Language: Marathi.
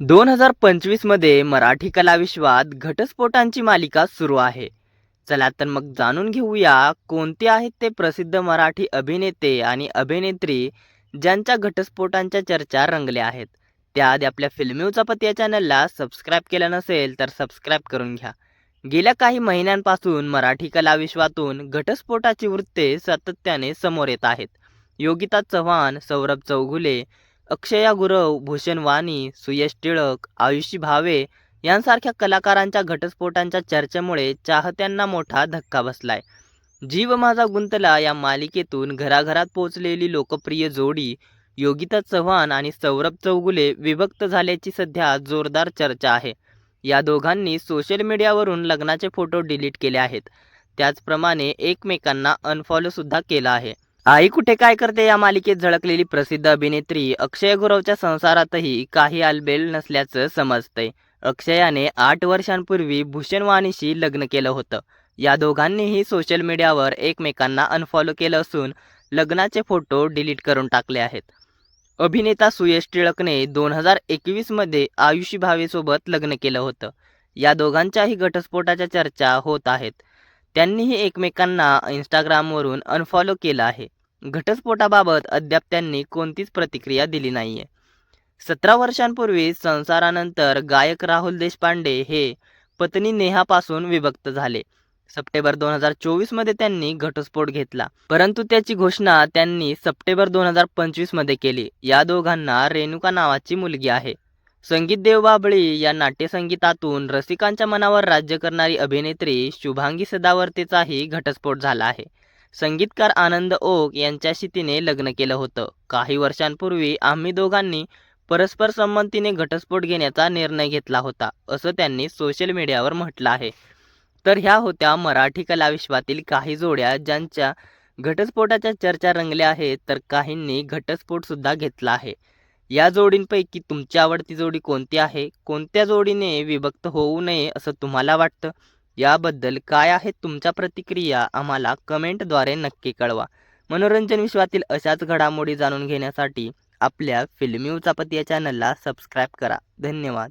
दोन हजार पंचवीसमध्ये मराठी कलाविश्वात घटस्फोटांची मालिका सुरू आहे. चला तर मग जाणून घेऊया कोणते आहेत ते प्रसिद्ध मराठी अभिनेते आणि अभिनेत्री ज्यांच्या घटस्फोटांच्या चर्चा रंगल्या आहेत. त्याआधी आपल्या फिल्मी उचापत या चॅनलला सबस्क्राईब केलं नसेल तर सबस्क्राईब करून घ्या. गेल्या काही महिन्यांपासून मराठी कलाविश्वातून घटस्फोटाची वृत्ते सातत्याने समोर येत आहेत. योगिता चव्हाण सौरभ चौघुले अक्षया गुरव भूषण वाणी सुयश टिळक आयुषी भावे यांसारख्या कलाकारांच्या घटस्फोटांच्या चर्चेमुळे चाहत्यांना मोठा धक्का बसलाय. जीव माझा गुंतला या मालिकेतून घराघरात पोहोचलेली लोकप्रिय जोडी योगिता चव्हाण आणि सौरभ चौगुले विभक्त झाल्याची सध्या जोरदार चर्चा आहे. या दोघांनी सोशल मीडियावरून लग्नाचे फोटो डिलीट केले आहेत. त्याचप्रमाणे एकमेकांना अनफॉलोसुद्धा केला आहे. आई कुठे काय करते या मालिकेत झळकलेली प्रसिद्ध अभिनेत्री? अक्षय गुरवच्या संसारातही काही आलबेल नसल्याचं समजतंय. अक्षयाने आठ वर्षांपूर्वी भूषण वाणीशी लग्न केलं होतं. या दोघांनीही सोशल मीडियावर एकमेकांना अनफॉलो केलं असून लग्नाचे फोटो डिलीट करून टाकले आहेत. अभिनेता सुयश टिळकने दोन हजार एकवीसमध्ये आयुषी भावेसोबत लग्न केलं होतं. या दोघांच्याही घटस्फोटाच्या चर्चा होत आहेत. त्यांनीही एकमेकांना इंस्टाग्रामवरून अनफॉलो केलं आहे. घटस्फोटाबाबत अद्याप त्यांनी कोणतीच प्रतिक्रिया दिली नाहीये. सतरा वर्षांपूर्वी संसारानंतर गायक राहुल देशपांडे हे पत्नी नेहापासून विभक्त झाले. सप्टेंबर दोन हजार चोवीसमध्ये त्यांनी घटस्फोट घेतला. परंतु त्याची घोषणा त्यांनी सप्टेंबर दोन हजार पंचवीसमध्ये केली. या दोघांना रेणुका नावाची मुलगी आहे. संगीत देवबाबळी या नाट्यसंगीतातून रसिकांच्या मनावर राज्य करणारी अभिनेत्री शुभांगी सदावर्तेचाही घटस्फोट झाला आहे. संगीतकार आनंद ओक यांच्याशी तिने लग्न केलं होतं. काही वर्षांपूर्वी आम्ही दोघांनी परस्पर संमतीने घटस्फोट घेण्याचा निर्णय घेतला होता असं त्यांनी सोशल मीडियावर म्हटलं आहे. तर ह्या होत्या मराठी कलाविश्वातील काही जोड्या ज्यांच्या घटस्फोटाच्या चर्चा रंगल्या आहेत तर काहींनी घटस्फोटसुद्धा घेतला आहे. या जोडींपैकी तुमची आवडती जोडी कोणती आहे? कोणत्या जोडीने विभक्त होऊ नये असं तुम्हाला वाटतं? याबद्दल काय आहेत तुमच्या प्रतिक्रिया आम्हाला कमेंटद्वारे नक्की कळवा. मनोरंजन विश्वातील अशाच घडामोडी जाणून घेण्यासाठी आपल्या फिल्मी उचापती या चॅनलला सबस्क्राईब करा. धन्यवाद.